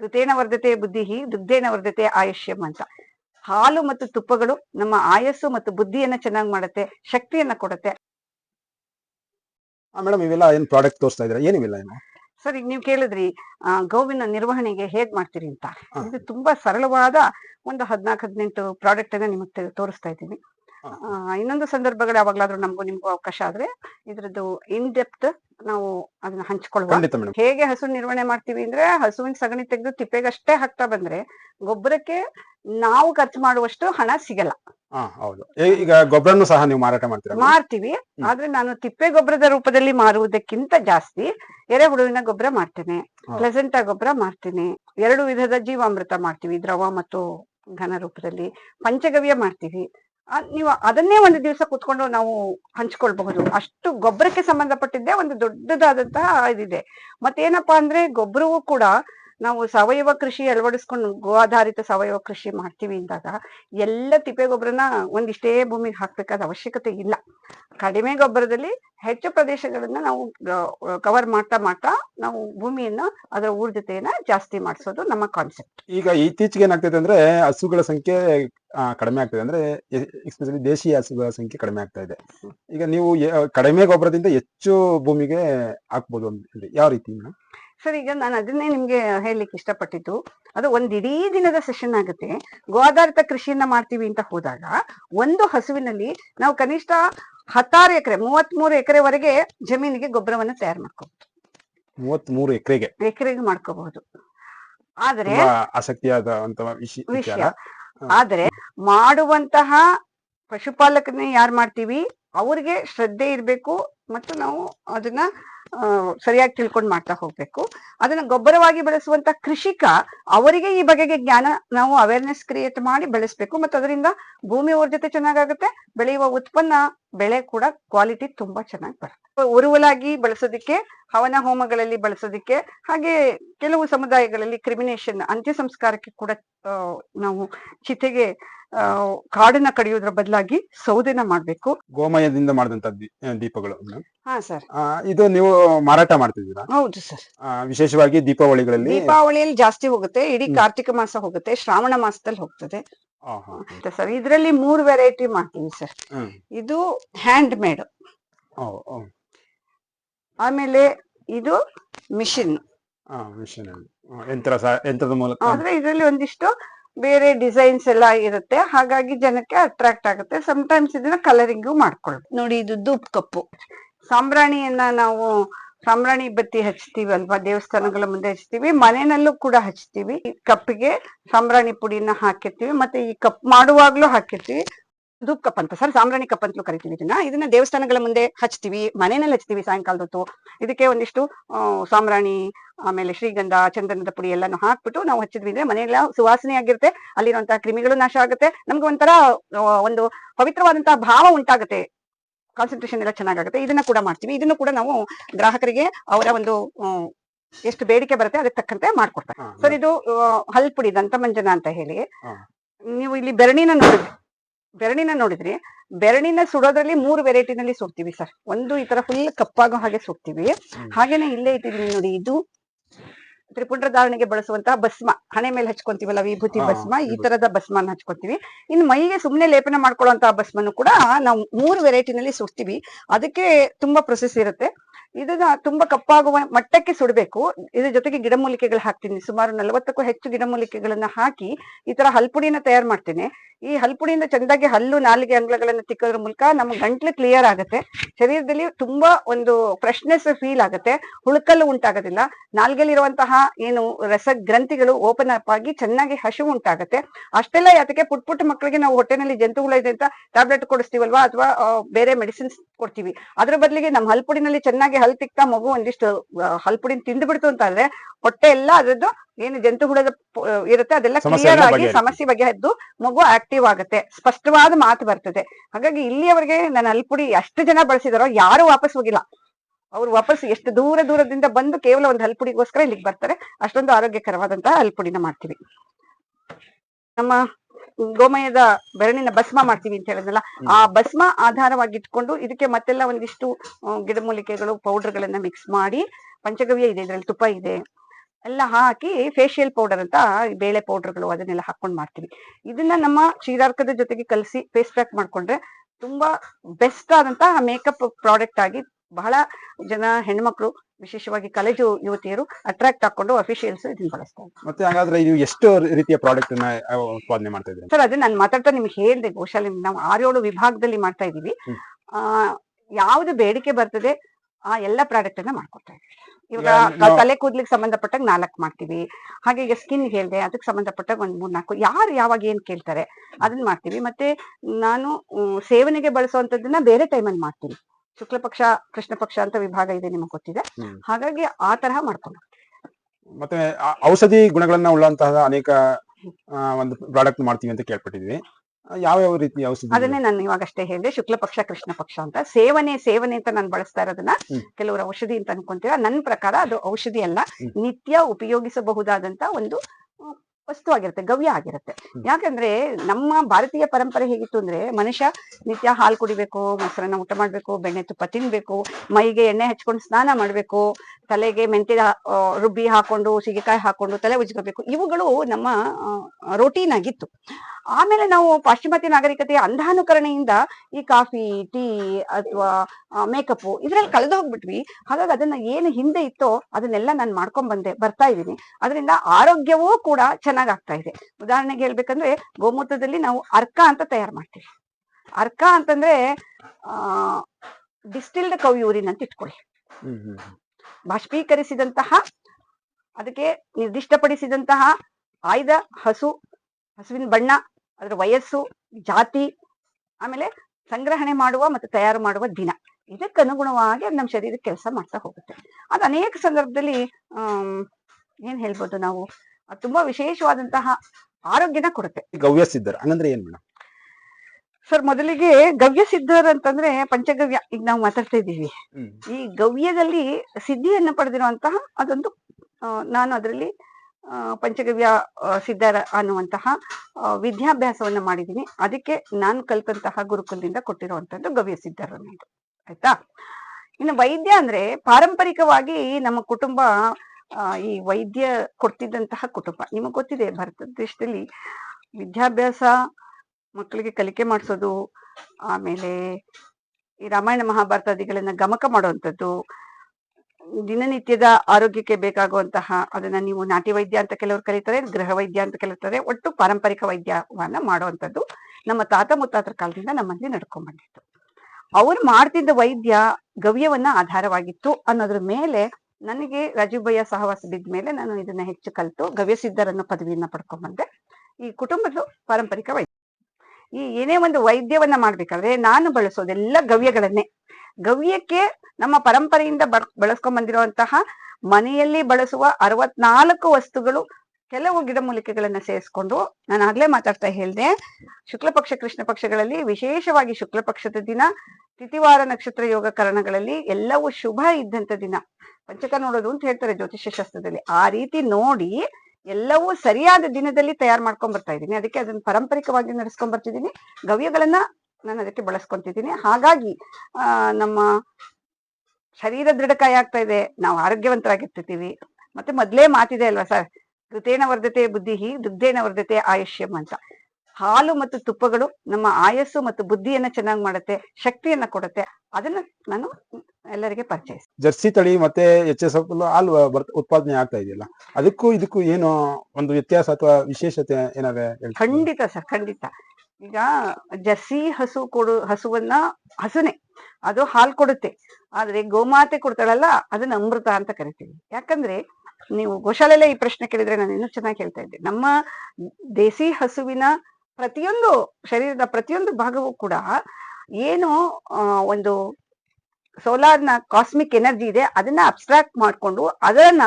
ಋತೇನ ವರ್ಧತೆ ಬುದ್ಧಿ ದುಗ್ಧೇನ ವರ್ಧತೆ ಆಯುಷ್ಯಂ ಅಂತ. ಹಾಲು ಮತ್ತು ತುಪ್ಪಗಳು ನಮ್ಮ ಆಯಸ್ಸು ಮತ್ತು ಬುದ್ಧಿಯನ್ನ ಚೆನ್ನಾಗಿ ಮಾಡುತ್ತೆ ಶಕ್ತಿಯನ್ನ ಕೊಡುತ್ತೆ. ಮೇಡಮ್ ಇವೆಲ್ಲ ಏನ್ ಪ್ರಾಡಕ್ಟ್ ತೋರಿಸ್ತಾ ಇದ್ದೀರಾ? ಏನಿವೆಲ್ಲ ಏನು ಸರ್ ಈಗ ನೀವು ಕೇಳಿದ್ರಿ ಗೋವಿನ ನಿರ್ವಹಣೆಗೆ ಹೇಗ್ ಮಾಡ್ತೀರಿ ಅಂತ. ಇದು ತುಂಬಾ ಸರಳವಾದ ಒಂದು ಹದ್ನಾಲ್ಕು ಹದಿನೆಂಟು ಪ್ರಾಡಕ್ಟ್ ಅನ್ನ ನಿಮಗೆ ತೋರಿಸ್ತಾ ಇದ್ದೀನಿ. ಇನ್ನೊಂದು ಸಂದರ್ಭಗಳು ಯಾವಾಗ್ಲಾದ್ರೂ ನಮಗೂ ನಿಮ್ಗೂ ಅವಕಾಶ ಆದ್ರೆ ಇದ್ರದ್ದು ಇನ್ ಡೆಪ್ತ್ ನಾವು ಅದನ್ನ ಹಂಚ್ಕೊಳ್ಬೋದು ಹೇಗೆ ಹಸು ನಿರ್ವಹಣೆ ಮಾಡ್ತೀವಿ ಅಂದ್ರೆ ಹಸುವಿನ ಸಗಣಿ ತೆಗೆದು ತಿಪ್ಪೆಗಷ್ಟೇ ಹಾಕ್ತಾ ಬಂದ್ರೆ ಗೊಬ್ಬರಕ್ಕೆ ನಾವು ಖರ್ಚು ಮಾಡುವಷ್ಟು ಹಣ ಸಿಗಲ್ಲ. ಹೌದು. ಈಗ ಗೊಬ್ಬರನು ಸಹ ನೀವು ಮಾರಾಟ ಮಾಡ್ತೀರಾ ಮಾರ್ತೀವಿ. ಆದ್ರೆ ನಾನು ತಿಪ್ಪೆ ಗೊಬ್ಬರದ ರೂಪದಲ್ಲಿ ಮಾರುವುದಕ್ಕಿಂತ ಜಾಸ್ತಿ ಎರೆಹುಳುವಿನ ಗೊಬ್ಬರ ಮಾಡ್ತೇನೆ ಪ್ಲೆಸೆಂಟ್ ಗೊಬ್ಬರ ಮಾಡ್ತೀನಿ ಎರಡು ವಿಧದ ಜೀವಾಮೃತ ಮಾಡ್ತೀವಿ ದ್ರವ ಮತ್ತು ಘನ ರೂಪದಲ್ಲಿ ಪಂಚಗವ್ಯ ಮಾಡ್ತೀವಿ ನೀವು ಅದನ್ನೇ ಒಂದು ದಿವಸ ಕುತ್ಕೊಂಡು ನಾವು ಹಂಚ್ಕೊಳ್ಬಹುದು. ಅಷ್ಟು ಗೊಬ್ಬರಕ್ಕೆ ಸಂಬಂಧಪಟ್ಟಿದ್ದೆ ಒಂದು ದೊಡ್ಡದಾದಂತಹ ಇದಿದೆ. ಮತ್ತೇನಪ್ಪಾ ಅಂದ್ರೆ ಗೊಬ್ಬರವೂ ಕೂಡ ನಾವು ಸಾವಯವ ಕೃಷಿ ಅಳವಡಿಸ್ಕೊಂಡು ಗೋ ಆಧಾರಿತ ಸಾವಯವ ಕೃಷಿ ಮಾಡ್ತೀವಿ ಅಂದಾಗ ಎಲ್ಲ ತಿಪ್ಪೆ ಗೊಬ್ಬರನ ಒಂದಿಷ್ಟೇ ಭೂಮಿಗೆ ಹಾಕ್ಬೇಕಾದ ಅವಶ್ಯಕತೆ ಇಲ್ಲ. ಕಡಿಮೆ ಗೊಬ್ಬರದಲ್ಲಿ ಹೆಚ್ಚು ಪ್ರದೇಶಗಳನ್ನ ನಾವು ಕವರ್ ಮಾಡ್ತಾ ಮಾಡ್ತಾ ನಾವು ಭೂಮಿಯನ್ನ ಅದರ ಊರ್ಜತೆಯನ್ನ ಜಾಸ್ತಿ ಮಾಡಿಸೋದು ನಮ್ಮ ಕಾನ್ಸೆಪ್ಟ್ ಈಗ ಇತ್ತೀಚೆಗೆ ಏನಾಗ್ತದೆ ಅಂದ್ರೆ ಹಸುಗಳ ಸಂಖ್ಯೆ ಕಡಿಮೆ ಆಗ್ತದೆ ಅಂದ್ರೆ ಎಸ್ಪೆಷಲಿ ದೇಶೀಯ ಹಸುಗಳ ಸಂಖ್ಯೆ ಕಡಿಮೆ ಆಗ್ತಾ ಇದೆ. ಈಗ ನೀವು ಕಡಿಮೆ ಗೊಬ್ಬರದಿಂದ ಹೆಚ್ಚು ಭೂಮಿಗೆ ಹಾಕ್ಬೋದು ಯಾವ ರೀತಿ ಸರ್ ಈಗ ನಾನು ಅದನ್ನೇ ನಿಮ್ಗೆ ಹೇಳಲಿಕ್ಕೆ ಇಷ್ಟಪಟ್ಟಿದ್ದು. ಅದು ಒಂದ್ ಇಡೀ ದಿನದ ಸೆಷನ್ ಆಗುತ್ತೆ. ಗೋಧಾರಿತ ಕೃಷಿಯನ್ನ ಮಾಡ್ತೀವಿ ಅಂತ ಹೋದಾಗ ಒಂದು ಹಸುವಿನಲ್ಲಿ ನಾವು ಕನಿಷ್ಠ ಹತ್ತಾರು ಎಕರೆ ಮೂವತ್ತ್ ಮೂರು ಎಕರೆವರೆಗೆ ಜಮೀನಿಗೆ ಗೊಬ್ಬರವನ್ನ ತಯಾರು ಮಾಡ್ಕೋಬಹುದು ಮೂವತ್ ಮೂರು ಎಕರೆಗೆ? ಎಕರೆಗೆ ಮಾಡ್ಕೋಬಹುದು ಆದ್ರೆ ಆಸಕ್ತಿಯಾದ ವಿಷಯ. ಆದ್ರೆ ಮಾಡುವಂತಹ ಪಶುಪಾಲಕನೇ ಯಾರು ಮಾಡ್ತೀವಿ? ಅವ್ರಿಗೆ ಶ್ರದ್ಧೆ ಇರಬೇಕು ಮತ್ತು ನಾವು ಅದನ್ನ ಸರಿಯಾಗಿ ತಿಳ್ಕೊಂಡು ಮಾಡ್ತಾ ಹೋಗ್ಬೇಕು. ಅದನ್ನ ಗೊಬ್ಬರವಾಗಿ ಬಳಸುವಂತ ಕೃಷಿಕ, ಅವರಿಗೆ ಈ ಬಗೆಗೆ ಜ್ಞಾನ ನಾವು ಅವೇರ್ನೆಸ್ ಕ್ರಿಯೇಟ್ ಮಾಡಿ ಬೆಳೆಸ್ಬೇಕು. ಮತ್ತೆ ಅದರಿಂದ ಭೂಮಿ ಊರ್ಜತೆ ಚೆನ್ನಾಗಾಗುತ್ತೆ, ಬೆಳೆಯುವ ಉತ್ಪನ್ನ, ಬೆಳೆ ಕೂಡ ಕ್ವಾಲಿಟಿ ತುಂಬಾ ಚೆನ್ನಾಗಿ ಬರುತ್ತೆ. ಉರುವಲಾಗಿ ಬಳಸೋದಿಕ್ಕೆ, ಹವನ ಹೋಮಗಳಲ್ಲಿ ಬಳಸೋದಿಕ್ಕೆ, ಹಾಗೆ ಕೆಲವು ಸಮುದಾಯಗಳಲ್ಲಿ ಕ್ರಿಮಿನೇಷನ್ ಅಂತ್ಯ ಸಂಸ್ಕಾರಕ್ಕೆ ಕೂಡ ನಾವು ಚಿತೆಗೆ ಕಾಡನ್ನ ಕಡಿಯೋದ್ರ ಬದಲಾಗಿ ಸೌದೆನ ಮಾಡ್ಬೇಕು. ಗೋಮಯದಿಂದ ಮಾಡಿದಂತ ದೀಪಗಳು ಹಾ ಸರ್. ಇದು ನೀವು ಮಾರಾಟ ಮಾಡ್ತಿದ್ದೀರಾ? ಹೌದು ಸರ್. ವಿಶೇಷವಾಗಿ ದೀಪಾವಳಿಗಳಲ್ಲಿ ದೀಪಾವಳಿಯಲ್ಲಿ ಜಾಸ್ತಿ ಹೋಗುತ್ತೆ ಇಡೀ ಕಾರ್ತಿಕ ಮಾಸ ಹೋಗುತ್ತೆ ಶ್ರಾವಣ ಮಾಸದಲ್ಲಿ ಹೋಗ್ತದೆ. ಸರ್ ಇದರಲ್ಲಿ ಮೂರು ವೆರೈಟಿ ಮಾಡ್ತೀವಿ ಸರ್. ಇದು ಹ್ಯಾಂಡ್ ಮೇಡ್. ಆಮೇಲೆ ಇದು ಮಿಷಿನ್ ಯಂತ್ರದ ಮೂಲಕ? ಆದ್ರೆ ಇದರಲ್ಲಿ ಒಂದಿಷ್ಟು ಬೇರೆ ಡಿಸೈನ್ಸ್ ಎಲ್ಲ ಇರುತ್ತೆ. ಹಾಗಾಗಿ ಜನಕ್ಕೆ ಅಟ್ರಾಕ್ಟ್ ಆಗುತ್ತೆ. ಸಮಟೈಮ್ಸ್ ಇದನ್ನ ಕಲರಿಂಗು ಮಾಡ್ಕೊಳ್ಬೇಕು. ನೋಡಿ ಇದು ಧೂಪ್ ಕಪ್ಪು. ಸಾಂಬ್ರಾಣಿಯನ್ನ ನಾವು ಸಾಂಬ್ರಾಣಿ ಬತ್ತಿ ಹಚ್ತೀವಿ ಅಲ್ವಾ ದೇವಸ್ಥಾನಗಳ ಮುಂದೆ ಹಚ್ತೀವಿ. ಮನೆಯಲ್ಲೂ ಕೂಡ ಹಚ್ತೀವಿ. ಈ ಕಪ್ಪಿಗೆ ಸಾಂಬ್ರಾಣಿ ಪುಡಿನ ಹಾಕಿರ್ತೀವಿ. ಮತ್ತೆ ಈ ಕಪ್ ಮಾಡುವಾಗ್ಲೂ ಹಾಕಿರ್ತೀವಿ. ಧೂಪ್ ಕಪ್ ಅಂತ ಸರ್ ಸಾಂಬ್ರಾಣಿ ಕಪ್ಪ ಅಂತಲೂ ಕರಿತೀವಿ ಇದನ್ನ. ಇದನ್ನ ದೇವಸ್ಥಾನಗಳ ಮುಂದೆ ಹಚ್ತೀವಿ ಮನೆಯಲ್ಲಿ ಹಚ್ತೀವಿ ಸಾಯಂಕಾಲದ ಹೊತ್ತು. ಇದಕ್ಕೆ ಒಂದಿಷ್ಟು ಸಾಂಬ್ರಾಣಿ ಆಮೇಲೆ ಶ್ರೀಗಂಧ ಚಂದನದ ಪುಡಿ ಎಲ್ಲಾನು ಹಾಕ್ಬಿಟ್ಟು ನಾವು ಹಚ್ಚಿದ್ವಿ ಅಂದ್ರೆ ಮನೆಯೆಲ್ಲ ಸುವಾಸನೆ ಆಗಿರುತ್ತೆ ಅಲ್ಲಿರುವಂತಹ ಕ್ರಿಮಿಗಳು ನಾಶ ಆಗುತ್ತೆ. ನಮ್ಗೆ ಒಂಥರ ಒಂದು ಪವಿತ್ರವಾದಂತಹ ಭಾವ ಉಂಟಾಗುತ್ತೆ. ಕಾನ್ಸಂಟ್ರೇಷನ್ ಎಲ್ಲ ಚೆನ್ನಾಗಾಗುತ್ತೆ. ಇದನ್ನ ಕೂಡ ಮಾಡ್ತೀವಿ. ಇದನ್ನು ಕೂಡ ನಾವು ಗ್ರಾಹಕರಿಗೆ ಅವರ ಒಂದು ಎಷ್ಟು ಬೇಡಿಕೆ ಬರುತ್ತೆ ಅದಕ್ಕೆ ತಕ್ಕಂತೆ ಮಾಡ್ಕೊಡ್ತಾರೆ. ಸರ್ ಇದು ಹಲ್ಪುಡಿ ದಂತಮಂಜನ ಅಂತ ಹೇಳಿ. ನೀವು ಇಲ್ಲಿ ಬೆರಣಿನ ನೋಡಿದ್ರಿ. ಬೆರಣಿನ ನೋಡಿದ್ರಿ ಬೆರಣಿನ ಸುಡೋದ್ರಲ್ಲಿ ಮೂರು ವೆರೈಟಿನಲ್ಲಿ ಸುಡ್ತೀವಿ ಸರ್. ಒಂದು ಈ ತರ ಫುಲ್ ಕಪ್ಪಾಗೋ ಹಾಗೆ ಸುಡ್ತೀವಿ. ಹಾಗೇನೆ ಇಲ್ಲೇ ಇಟ್ಟಿದೀನಿ ನೋಡಿ ಇದು ತ್ರಿಪುಂಡ್ರ ಧಾರಣೆಗೆ ಬಳಸುವಂತಹ ಭಸ್ಮ. ಹಣೆ ಮೇಲೆ ಹಚ್ಕೊಂತೀವಲ್ಲ ವಿಭೂತಿ ಭಸ್ಮ? ಈ ತರದ ಭಸ್ಮನ ಹಚ್ಕೊಂತೀವಿ. ಇನ್ ಮೈಗೆ ಸುಮ್ನೆ ಲೇಪನ ಮಾಡ್ಕೊಳ್ಳುವಂತಹ ಭಸ್ಮನು ಕೂಡ ನಾವು ಮೂರು ವೆರೈಟಿನಲ್ಲಿ ಸುಡ್ತೀವಿ. ಅದಕ್ಕೆ ತುಂಬಾ ಪ್ರೊಸೆಸ್ ಇರುತ್ತೆ. ಇದನ್ನ ತುಂಬಾ ಕಪ್ಪಾಗುವ ಮಟ್ಟಕ್ಕೆ ಸುಡಬೇಕು. ಇದ್ರ ಜೊತೆಗೆ ಗಿಡಮೂಲಿಕೆಗಳು ಹಾಕ್ತೀನಿ. ಸುಮಾರು ನಲವತ್ತಕ್ಕೂ ಹೆಚ್ಚು ಗಿಡಮೂಲಿಕೆಗಳನ್ನ ಹಾಕಿ ಈ ತರ ಹಲ್ಪುಡಿನ ತಯಾರು ಮಾಡ್ತೇನೆ. ಈ ಹಲ್ಪುಡಿಯಿಂದ ಚಂದಾಗಿ ಹಲ್ಲು, ನಾಲಿಗೆ ಅಂಗಳನ್ನ ತಿಕ್ಕೋದ್ರ ಮೂಲಕ ನಮ್ಮ ಗಂಟ್ಲು ಕ್ಲಿಯರ್ ಆಗುತ್ತೆ. ಶರೀರದಲ್ಲಿ ತುಂಬಾ ಒಂದು ಫ್ರೆಶ್ನೆಸ್ ಫೀಲ್ ಆಗುತ್ತೆ. ಹುಳುಕಲ್ಲು ಉಂಟಾಗೋದಿಲ್ಲ. ನಾಲ್ಗೆಲಿರುವಂತಹ ಏನು ರಸ ಗ್ರಂಥಿಗಳು ಓಪನ್ ಅಪ್ ಆಗಿ ಚೆನ್ನಾಗಿ ಹಸಿವು ಉಂಟಾಗುತ್ತೆ. ಅಷ್ಟೆಲ್ಲ ಯಾತಕ್ಕೆ ಪುಟ್ ಪುಟ್ಟ ಮಕ್ಕಳಿಗೆ ನಾವು ಹೊಟ್ಟೆನಲ್ಲಿ ಜಂತುಹುಳ ಇದೆ ಅಂತ ಟ್ಯಾಬ್ಲೆಟ್ ಕೊಡಿಸ್ತೀವಲ್ವಾ? ಅಥವಾ ಬೇರೆ ಮೆಡಿಸಿನ್ಸ್ ಕೊಡ್ತೀವಿ. ಅದ್ರ ಬದಲಿಗೆ ನಮ್ಮ ಹಲ್ಪುಡಿನಲ್ಲಿ ಚೆನ್ನಾಗಿ ಹಲ್ ತಿಕ್ತಾ ಮಗು ಒಂದಿಷ್ಟು ಹಲ್ ಪುಡಿನ ತಿಂದು ಬಿಡ್ತು ಅಂತ ಅಂದ್ರೆ ಹೊಟ್ಟೆ ಎಲ್ಲ ಅದ್ರದ್ದು ಏನು ಜಂತು ಹುಳದ ಇರುತ್ತೆ ಅದೆಲ್ಲ ಕ್ಲಿಯರ್ ಆಗಿ ಸಮಸ್ಯೆ ಬಗ್ಗೆ ಬಗೆಹರಿದು ಮಗು ಆಕ್ಟಿವ್ ಆಗುತ್ತೆ. ಸ್ಪಷ್ಟವಾದ ಮಾತು ಬರ್ತದೆ. ಹಾಗಾಗಿ ಇಲ್ಲಿಯವರೆಗೆ ನನ್ನ ಹಲ್ಪುಡಿ ಎಷ್ಟು ಜನ ಬಳಸಿದಾರೋ ಯಾರು ವಾಪಸ್ ಹೋಗಿಲ್ಲ. ಅವ್ರು ವಾಪಸ್ ಎಷ್ಟು ದೂರ ದೂರದಿಂದ ಬಂದು ಕೇವಲ ಒಂದು ಹಲ್ಪುಡಿಗೋಸ್ಕರ ಇಲ್ಲಿಗೆ ಬರ್ತಾರೆ. ಅಷ್ಟೊಂದು ಆರೋಗ್ಯಕರವಾದಂತಹ ಹಲ್ಪುಡಿನ ಮಾಡ್ತೀವಿ. ನಮ್ಮ ಗೋಮಯದ ಬೆರಳಿನ ಭಸ್ಮ ಮಾಡ್ತೀವಿ ಅಂತ ಹೇಳಿದ್ನಲ್ಲ ಆ ಭಸ್ಮ ಆಧಾರವಾಗಿ ಇಟ್ಕೊಂಡು ಇದಕ್ಕೆ ಮತ್ತೆಲ್ಲ ಒಂದಿಷ್ಟು ಗಿಡಮೂಲಿಕೆಗಳು ಗಿಡಮೂಲಿಕೆಗಳು ಪೌಡರ್ಗಳನ್ನ ಮಿಕ್ಸ್ ಮಾಡಿ ಪಂಚಗವ್ಯ ಇದೆ ಇದ್ರಲ್ಲಿ ತುಪ್ಪ ಇದೆ ಎಲ್ಲ ಹಾಕಿ ಫೇಶಿಯಲ್ ಪೌಡರ್ ಅಂತ ಬೇಳೆ ಬೇಳೆ ಪೌಡರ್ಗಳು ಅದನ್ನೆಲ್ಲ ಹಾಕೊಂಡು ಮಾಡ್ತೀವಿ. ಇದನ್ನ ನಮ್ಮ ಕ್ಷೀರಾರ್ಕದ ಜೊತೆಗೆ ಕಲಸಿ ಫೇಸ್ ಪ್ಯಾಕ್ ಮಾಡ್ಕೊಂಡ್ರೆ ತುಂಬಾ ಬೆಸ್ಟ್ ಆದಂತಹ ಮೇಕಪ್ ಪ್ರಾಡಕ್ಟ್ ಆಗಿ ಬಹಳ ಜನ ಹೆಣ್ಮಕ್ಳು ವಿಶೇಷವಾಗಿ ಕಾಲೇಜು ಯುವತಿಯರು ಅಟ್ರಾಕ್ಟ್ ಹಾಕೊಂಡು ಅಫಿಷಿಯಲ್ಸ್ ಇದನ್ನ ಬಳಸ್ತಾರೆ ಮತ್ತೆ ಹಾಗಾದ್ರೆ ನೀವು ಎಷ್ಟು ರೀತಿಯ ಪ್ರಾಡಕ್ಟ್ ಉತ್ಪಾದನೆ ಮಾಡ್ತಾ ಇದ್ದೀವಿ ಸರ್ ಅದೇ ನಾನು ಮಾತಾಡ್ತಾ ನಿಮ್ಗೆ ಹೇಳಿದೆ ಗೋಶಾಲೆ ನಾವು ಆರೇಳು ವಿಭಾಗದಲ್ಲಿ ಮಾಡ್ತಾ ಇದೀವಿ ಯಾವ್ದು ಬೇಡಿಕೆ ಬರ್ತದೆ ಆ ಎಲ್ಲ ಪ್ರಾಡಕ್ಟ್ ಅನ್ನ ಮಾಡ್ಕೊಡ್ತಾ ಇದೀವಿ ಇವಾಗ ತಲೆ ಕೂದ್ಲಿಗೆ ಸಂಬಂಧಪಟ್ಟಾಗ ನಾಲ್ಕು ಮಾಡ್ತೀವಿ. ಹಾಗೆ ಈಗ ಸ್ಕಿನ್ ಹೇಳಿದೆ ಅದಕ್ಕೆ ಸಂಬಂಧಪಟ್ಟಾಗ ಒಂದ್ ಮೂರ್ ನಾಲ್ಕು. ಯಾರು ಯಾವಾಗ ಏನ್ ಕೇಳ್ತಾರೆ ಅದನ್ನ ಮಾಡ್ತೀವಿ. ಮತ್ತೆ ನಾನು ಸೇವನೆಗೆ ಬಳಸುವಂತದ್ದನ್ನ ಬೇರೆ ಟೈಮಲ್ಲಿ ಮಾಡ್ತೀವಿ ಶುಕ್ಲ ಪಕ್ಷ ಕೃಷ್ಣ ಪಕ್ಷ ಅಂತ ವಿಭಾಗ ಇದೆ ನಿಮಗೆ ಗೊತ್ತಿದೆ. ಹಾಗಾಗಿ ಆ ತರಹ ಮಾಡ್ಕೊಂಡು ಮತ್ತೆ ಔಷಧಿ ಗುಣಗಳನ್ನ ಉಳ್ಳಂತಹ ಅನೇಕ ಒಂದು ಪ್ರಾಡಕ್ಟ್ ಮಾಡ್ತೀವಿ ಅಂತ ಕೇಳ್ಪಟ್ಟಿದ್ವಿ ಯಾವ ಯಾವ ರೀತಿಯ ಔಷಧಿ? ಅದನ್ನೇ ನಾನು ಇವಾಗಷ್ಟೇ ಹೇಳಿದೆ ಶುಕ್ಲ ಪಕ್ಷ ಕೃಷ್ಣ ಪಕ್ಷ ಅಂತ. ಸೇವನೆ ಸೇವನೆ ಅಂತ ನಾನು ಬಳಸ್ತಾ ಇರೋದನ್ನ. ಕೆಲವರು ಔಷಧಿ ಅಂತ ಅನ್ಕೊಂತೀರಾ? ನನ್ನ ಪ್ರಕಾರ ಅದು ಔಷಧಿ ಅಲ್ಲ. ನಿತ್ಯ ಉಪಯೋಗಿಸಬಹುದಾದಂತ ಒಂದು ವಸ್ತು ಆಗಿರುತ್ತೆ ಗವ್ಯ ಆಗಿರುತ್ತೆ. ಯಾಕಂದ್ರೆ ನಮ್ಮ ಭಾರತೀಯ ಪರಂಪರೆ ಹೇಗಿತ್ತು ಅಂದ್ರೆ ಮನುಷ್ಯ ನಿತ್ಯ ಹಾಲು ಕುಡಿಬೇಕು ಮೊಸರನ್ನ ಊಟ ಮಾಡ್ಬೇಕು ಬೆಣ್ಣೆ ತುಪ್ಪ ತಿನ್ಬೇಕು ಮೈಗೆ ಎಣ್ಣೆ ಹಚ್ಕೊಂಡು ಸ್ನಾನ ಮಾಡ್ಬೇಕು ತಲೆಗೆ ಮೆಂತ್ಯ ರುಬ್ಬಿ ಹಾಕೊಂಡು ಸೀಗೆಕಾಯಿ ಹಾಕೊಂಡು ತಲೆ ಉಜ್ಕೋಬೇಕು. ಇವುಗಳು ನಮ್ಮ ರೋಟೀನ್ ಆಗಿತ್ತು. ಆಮೇಲೆ ನಾವು ಪಾಶ್ಚಿಮಾತ್ಯ ನಾಗರಿಕತೆಯ ಅಂಧಾನುಕರಣೆಯಿಂದ ಈ ಕಾಫಿ ಟೀ ಅಥವಾ ಮೇಕಪ್ ಇದ್ರಲ್ಲಿ ಕಳೆದು ಹೋಗ್ಬಿಟ್ವಿ ಹಾಗಾಗಿ ಅದನ್ನ ಏನು ಹಿಂದೆ ಇತ್ತೋ ಅದನ್ನೆಲ್ಲ ನಾನು ಮಾಡ್ಕೊಂಡ್ ಬಂದೆ ಬರ್ತಾ ಇದ್ದೀನಿ. ಅದರಿಂದ ಆರೋಗ್ಯವೂ ಕೂಡ ಚೆನ್ನಾಗ್ ಆಗ್ತಾ ಇದೆ. ಉದಾಹರಣೆಗೆ ಹೇಳ್ಬೇಕಂದ್ರೆ ಗೋಮೂತ್ರದಲ್ಲಿ ನಾವು ಅರ್ಕ ಅಂತ ತಯಾರು ಮಾಡ್ತೀವಿ. ಅರ್ಕ ಅಂತಂದ್ರೆ ಆ ಡಿಸ್ಟಿಲ್ಡ್ ಕೌ ಯೂರಿನ್ ಅಂತ ಇಟ್ಕೊಳ್ಳಿ. ಬಾಷ್ಪೀಕರಿಸಿದಂತಹ ಅದಕ್ಕೆ ನಿರ್ದಿಷ್ಟಪಡಿಸಿದಂತಹ ಆಯ್ದ ಹಸು ಹಸುವಿನ ಬಣ್ಣ ಅದರ ವಯಸ್ಸು ಜಾತಿ ಆಮೇಲೆ ಸಂಗ್ರಹಣೆ ಮಾಡುವ ಮತ್ತು ತಯಾರು ಮಾಡುವ ದಿನ. ಇದಕ್ಕನುಗುಣವಾಗಿ ಅದು ನಮ್ಮ ಶರೀರಕ್ಕೆ ಕೆಲಸ ಮಾಡ್ತಾ ಹೋಗುತ್ತೆ. ಅದು ಅನೇಕ ಸಂದರ್ಭದಲ್ಲಿ ಏನು ಏನ್ ಹೇಳ್ಬೋದು ನಾವು? ತುಂಬಾ ವಿಶೇಷವಾದಂತಹ ಆರೋಗ್ಯನ ಕೊಡುತ್ತೆ. ಗವ್ಯ ಸಿದ್ಧರು ಹಂಗಂದ್ರೆ ಏನ್ ಮೇಡಮ್ ಸರ್ ಮೊದಲಿಗೆ ಗವ್ಯ ಸಿದ್ಧರ್ ಅಂತಂದ್ರೆ ಪಂಚಗವ್ಯ. ಈಗ ನಾವು ಮಾತಾಡ್ತಾ ಇದ್ದೀವಿ. ಈ ಗವ್ಯದಲ್ಲಿ ಸಿದ್ಧಿಯನ್ನು ಪಡೆದಿರುವಂತಹ ಅದೊಂದು ನಾನು ಅದರಲ್ಲಿ ಪಂಚಗವ್ಯ ಸಿದ್ಧರ ಅನ್ನುವಂತಹ ವಿದ್ಯಾಭ್ಯಾಸವನ್ನ ಮಾಡಿದ್ದೀನಿ. ಅದಕ್ಕೆ ನಾನು ಕಲ್ತಂತಹ ಗುರುಕುಲದಿಂದ ಕೊಟ್ಟಿರುವಂತದ್ದು ಗವ್ಯ ಸಿದ್ಧರ್ ಅನ್ನೋದು. ಆಯ್ತಾ? ಇನ್ನು ವೈದ್ಯ ಅಂದ್ರೆ ಪಾರಂಪರಿಕವಾಗಿ ನಮ್ಮ ಕುಟುಂಬ ಈ ವೈದ್ಯ ಕೊಡ್ತಿದ್ದಂತಹ ಕುಟುಂಬ. ನಿಮಗೆ ಗೊತ್ತಿದೆ, ಭಾರತ ದೇಶದಲ್ಲಿ ವಿದ್ಯಾಭ್ಯಾಸ ಮಕ್ಕಳಿಗೆ ಕಲಿಕೆ ಮಾಡಿಸೋದು, ಆಮೇಲೆ ಈ ರಾಮಾಯಣ ಮಹಾಭಾರತಾದಿಗಳನ್ನ ಗಮಕ ಮಾಡುವಂಥದ್ದು, ದಿನನಿತ್ಯದ ಆರೋಗ್ಯಕ್ಕೆ ಬೇಕಾಗುವಂತಹ ಅದನ್ನ ನೀವು ನಾಟಿ ವೈದ್ಯ ಅಂತ ಕೆಲವರು ಕರೀತಾರೆ, ಗೃಹ ವೈದ್ಯ ಅಂತ ಕರೀತಾರೆ, ಒಟ್ಟು ಪಾರಂಪರಿಕ ವೈದ್ಯವನ್ನ ಮಾಡುವಂಥದ್ದು. ನಮ್ಮ ತಾತ ಮುತ್ತಾತರ ಕಾಲದಿಂದ ನಮ್ಮಲ್ಲಿ ನಡ್ಕೊಂಡ್ ಬಂದಿತ್ತು ಅವ್ರು ಮಾಡ್ತಿದ್ದ ವೈದ್ಯ ಗವ್ಯವನ್ನ ಆಧಾರವಾಗಿತ್ತು ಅನ್ನೋದ್ರ ಮೇಲೆ ನನಗೆ ರಾಜೀವಯ್ಯ ಸಹವಾಸ ಬಿದ್ದ ಮೇಲೆ ನಾನು ಇದನ್ನ ಹೆಚ್ಚು ಕಲಿತು ಗವ್ಯ ಸಿದ್ಧರನ್ನೋ ಪದವಿಯನ್ನ ಪಡ್ಕೊಂಡ್ಬಂದೆ ಈ ಕುಟುಂಬದ ಪಾರಂಪರಿಕ ವೈದ್ಯ. ಈ ಏನೇ ಒಂದು ವೈದ್ಯವನ್ನ ಮಾಡ್ಬೇಕಾದ್ರೆ ನಾನು ಬಳಸೋದೆಲ್ಲ ಗವ್ಯಗಳನ್ನೇ. ಗವ್ಯಕ್ಕೆ ನಮ್ಮ ಪರಂಪರೆಯಿಂದ ಬಳಸ್ಕೊಂಡ್ ಬಂದಿರುವಂತಹ ಮನೆಯಲ್ಲಿ ಬಳಸುವ ಅರವತ್ನಾಲ್ಕು ವಸ್ತುಗಳು ಕೆಲವು ಗಿಡಮೂಲಿಕೆಗಳನ್ನ ಸೇರಿಸ್ಕೊಂಡು ನಾನು ಆಗ್ಲೇ ಮಾತಾಡ್ತಾ ಹೇಳ್ದೆ, ಶುಕ್ಲ ಪಕ್ಷ, ಕೃಷ್ಣ ಪಕ್ಷಗಳಲ್ಲಿ ವಿಶೇಷವಾಗಿ ಶುಕ್ಲ ಪಕ್ಷದ ದಿನ ತಿಥಿವಾರ ನಕ್ಷತ್ರ ಯೋಗ ಕರಣಗಳಲ್ಲಿ ಎಲ್ಲವೂ ಶುಭ ಇದ್ದಂತ ದಿನ. ಪಂಚಕ ನೋಡೋದು ಅಂತ ಹೇಳ್ತಾರೆ ಜ್ಯೋತಿಷ್ಯ ಶಾಸ್ತ್ರದಲ್ಲಿ. ಆ ರೀತಿ ನೋಡಿ ಎಲ್ಲವೂ ಸರಿಯಾದ ದಿನದಲ್ಲಿ ತಯಾರು ಮಾಡ್ಕೊಂಡ್ ಬರ್ತಾ ಇದ್ದೀನಿ. ಅದಕ್ಕೆ ಅದನ್ನ ಪಾರಂಪರಿಕವಾಗಿ ನಡೆಸ್ಕೊಂಡ್ ಬರ್ತಿದ್ದೀನಿ. ಗವ್ಯಗಳನ್ನ ನಾನು ಅದಕ್ಕೆ ಬಳಸ್ಕೊಂತಿದ್ದೀನಿ. ಹಾಗಾಗಿ ನಮ್ಮ ಶರೀರ ದೃಢಕಾಯ ಆಗ್ತಾ ಇದೆ. ನಾವು ಆರೋಗ್ಯವಂತರಾಗಿರ್ತಿದ್ದೀವಿ. ಮತ್ತೆ ಮೊದ್ಲೇ ಮಾತಿದೆ ಅಲ್ವಾ ಸರ್? ಋತೇನ ವರ್ಧತೆ ಬುದ್ಧಿ ದುಗ್ಧೇನ ವರ್ಧತೆ ಆಯುಷ್ಯಂ ಅಂತ. ಹಾಲು ಮತ್ತು ತುಪ್ಪಗಳು ನಮ್ಮ ಆಯಸ್ಸು ಮತ್ತು ಬುದ್ಧಿಯನ್ನ ಚೆನ್ನಾಗಿ ಮಾಡುತ್ತೆ ಶಕ್ತಿಯನ್ನ ಕೊಡುತ್ತೆ. ಅದನ್ನ ನಾನು ಎಲ್ಲರಿಗೆ ಪರಿಚಯ ಜರ್ಸಿ ತಳಿ ಮತ್ತೆ ಎಚ್ ಎಸ್ ಹಾಲು ಉತ್ಪಾದನೆ ಆಗ್ತಾ ಇದೆಯಲ್ಲ ಅದಕ್ಕೂ ಇದಕ್ಕೂ ಏನು ಒಂದು ವ್ಯತ್ಯಾಸ ಅಥವಾ ವಿಶೇಷತೆ ಏನಾದ್ರೆ? ಖಂಡಿತ ಸರ್ ಖಂಡಿತ. ಈಗ ಜರ್ಸಿ ಹಸು ಕೊಡು ಹಸುವನ್ನ ಹಸುನೆ ಅದು ಹಾಲು ಕೊಡುತ್ತೆ. ಆದ್ರೆ ಗೋಮಾತೆ ಕೊಡ್ತಾಳಲ್ಲ ಅದನ್ನ ಅಮೃತ ಅಂತ ಕರಿತೀವಿ. ಯಾಕಂದ್ರೆ ನೀವು ಗೋಶಾಲೆಯಲ್ಲೇ ಈ ಪ್ರಶ್ನೆ ಕೇಳಿದ್ರೆ ನಾನು ಇನ್ನೂ ಚೆನ್ನಾಗಿ ಹೇಳ್ತಾ ಇದ್ದೆ. ನಮ್ಮ ದೇಸಿ ಹಸುವಿನ ಪ್ರತಿಯೊಂದು ಶರೀರದ ಪ್ರತಿಯೊಂದು ಭಾಗವೂ ಕೂಡ ಏನು ಒಂದು ಸೋಲಾರ್ನ ಕಾಸ್ಮಿಕ್ ಎನರ್ಜಿ ಇದೆ, ಅದನ್ನ ಅಬ್ಸ್ಟ್ರಾಕ್ಟ್ ಮಾಡ್ಕೊಂಡು ಅದನ್ನ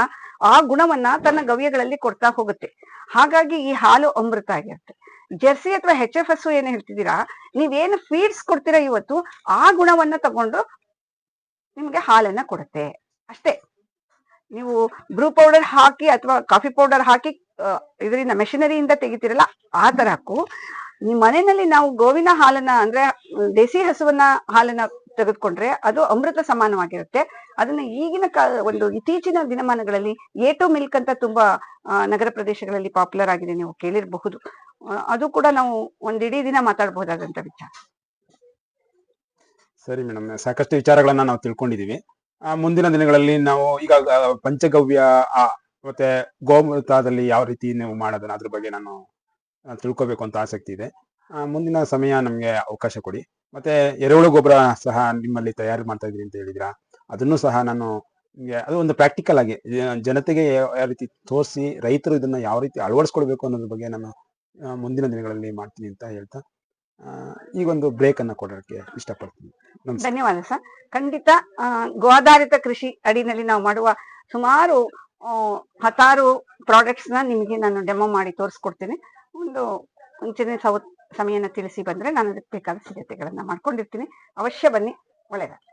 ಆ ಗುಣವನ್ನ ತನ್ನ ಗವ್ಯಗಳಲ್ಲಿ ಕೊಡ್ತಾ ಹೋಗುತ್ತೆ. ಹಾಗಾಗಿ ಈ ಹಾಲು ಅಮೃತ ಆಗಿರುತ್ತೆ. ಜೆರ್ಸಿ ಅಥವಾ ಹೆಚ್ ಎಫ್ ಎಸ್ ಏನು ಹೇಳ್ತಿದ್ದೀರಾ, ನೀವೇನು ಫೀಡ್ಸ್ ಕೊಡ್ತೀರಾ ಇವತ್ತು, ಆ ಗುಣವನ್ನ ತಗೊಂಡು ನಿಮ್ಗೆ ಹಾಲನ್ನ ಕೊಡುತ್ತೆ. ಅಷ್ಟೇ. ನೀವು ಬ್ರೂ ಪೌಡರ್ ಹಾಕಿ ಅಥವಾ ಕಾಫಿ ಪೌಡರ್ ಹಾಕಿ ಇದರಿಂದ ಮೆಷಿನರಿಯಿಂದ ತೆಗಿತೀರಲ್ಲ, ಆ ತರಕ್ಕೂ ನಿಮ್ಮ ಮನೆಯಲ್ಲಿ ನಾವು ಗೋವಿನ ಹಾಲನ್ನ ಅಂದ್ರೆ ದೇಸಿ ಹಸುವನ್ನ ಹಾಲನ್ನ ತೆಗೆದುಕೊಂಡ್ರೆ ಅದು ಅಮೃತ ಸಮಾನವಾಗಿರುತ್ತೆ. ಅದನ್ನ ಈಗಿನ ಕಾಲ, ಒಂದು ಇತ್ತೀಚಿನ ದಿನಮಾನಗಳಲ್ಲಿ ಎ ಟು ಮಿಲ್ಕ್ ಅಂತ ತುಂಬಾ ನಗರ ಪ್ರದೇಶಗಳಲ್ಲಿ ಪಾಪ್ಯುಲರ್ ಆಗಿದೆ ನೀವು ಕೇಳಿರಬಹುದು. ಅದು ಕೂಡ ನಾವು ಒಂದ್ ಇಡೀ ದಿನ ಮಾತಾಡಬಹುದಾದಂತ ವಿಚಾರ. ಸರಿ ಮೇಡಮ್, ಸಾಕಷ್ಟು ವಿಚಾರಗಳನ್ನ ನಾವು ತಿಳ್ಕೊಂಡಿದೀವಿ. ಮುಂದಿನ ದಿನಗಳಲ್ಲಿ ನಾವು ಈಗ ಪಂಚಗವ್ಯ ಮತ್ತೆ ಗೋಮೃತದಲ್ಲಿ ಯಾವ ರೀತಿ ನೀವು ಮಾಡೋದನ್ನ ಅದ್ರ ಬಗ್ಗೆ ನಾನು ತಿಳ್ಕೊಬೇಕು ಅಂತ ಆಸಕ್ತಿ ಇದೆ. ಮುಂದಿನ ಸಮಯ ನಮಗೆ ಅವಕಾಶ ಕೊಡಿ. ಮತ್ತೆ ಎರೆಹುಳು ಗೊಬ್ಬರ ಸಹ ನಿಮ್ಮಲ್ಲಿ ತಯಾರು ಮಾಡ್ತಾ ಇದ್ರಿ ಅಂತ ಹೇಳಿದ್ರಾ ಅದನ್ನು ಸಹ ನಾನು ಅದು ಒಂದು ಪ್ರಾಕ್ಟಿಕಲ್ ಆಗಿ ಜನತೆಗೆ ಯಾವ ರೀತಿ ತೋರಿಸಿ, ರೈತರು ಇದನ್ನ ಯಾವ ರೀತಿ ಅಳವಡಿಸ್ಕೊಳ್ಬೇಕು ಅನ್ನೋದ್ರ ಬಗ್ಗೆ ನಾನು ಮುಂದಿನ ದಿನಗಳಲ್ಲಿ ಮಾಡ್ತೀನಿ ಅಂತ ಹೇಳ್ತಾ ಈಗೊಂದು ಬ್ರೇಕ್ ಅನ್ನ ಕೊಡೋಕ್ಕೆ ಇಷ್ಟಪಡ್ತೀನಿ. ಧನ್ಯವಾದ ಸರ್. ಖಂಡಿತ ಗೋಧಾರಿತ ಕೃಷಿ ಅಡಿನಲ್ಲಿ ನಾವು ಮಾಡುವ ಸುಮಾರು ಹತ್ತಾರು ಪ್ರಾಡಕ್ಟ್ಸ್ನ ನಿಮಗೆ ನಾನು ಡೆಮೋ ಮಾಡಿ ತೋರಿಸ್ಕೊಡ್ತೀನಿ. ಒಂದು, ಮುಂಚಿನ ಸಮಯನ ತಿಳಿಸಿ ಬಂದ್ರೆ ನಾನು ಅದಕ್ಕೆ ಬೇಕಾದ ಸಿದ್ಧತೆಗಳನ್ನ ಮಾಡ್ಕೊಂಡಿರ್ತೀನಿ. ಅವಶ್ಯ ಬನ್ನಿ. ಒಳ್ಳೆಯದ